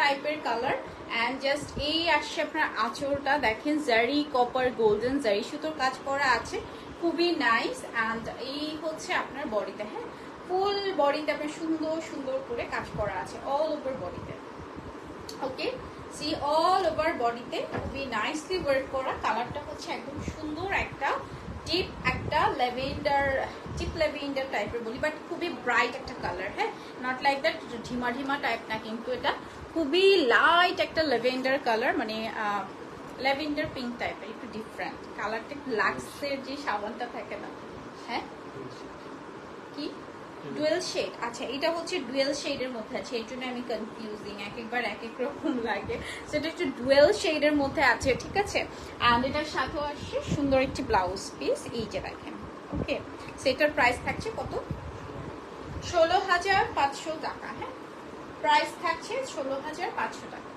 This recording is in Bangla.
টাইপের কালার অ্যান্ড জাস্ট এই আসছে আপনার আঁচলটা। দেখেন জারি কপার গোল্ডেন জারি সুতোর কাজ করা আছে। খুবই নাইস অ্যান্ড এই হচ্ছে আপনার বডিতে হ্যাঁ? ফুল বডিতে আপনার সুন্দর সুন্দর করে কাজ করা আছে অল ওভার বডিতে ওকে সি অল ওভার বডিতে খুবই নাইসলি ওয়ার্ক করা। কালারটা হচ্ছে একদম সুন্দর একটা ডিপ একটা ল্যাভেন্ডার ডিপ ল্যাভেন্ডার টাইপের বলি বাট খুবই ব্রাইট একটা কালার হ্যাঁ? নট লাইক দ্যাট ঢিমা ঢিমা টাইপ না, কিন্তু এটা খুবই লাইট একটা ল্যাভেন্ডার কালার মানে ল্যাভেন্ডার পিঙ্ক টাইপের একটু ডিফারেন্ট কালারটা লাক্সের যে সাবানটা থাকে না। হ্যাঁ? কি? ডুয়েল শেড আচ্ছা এটা হচ্ছে ডুয়েল শেডের মধ্যে আছে এর জন্য আমি কনফিউজিং এক একবার এক এক রকম লাগে। সেটা একটু ডুয়েল শেডের মধ্যে আছে, ঠিক আছে? অ্যান্ড এটার সাথেও আসছে সুন্দর একটি ব্লাউজ পিস এই যে দেখেন ওকে সেটার প্রাইস থাকছে কত? ষোলো হাজার পাঁচশো টাকা হ্যাঁ? প্রাইস থাকছে ষোলো হাজার পাঁচশো টাকা।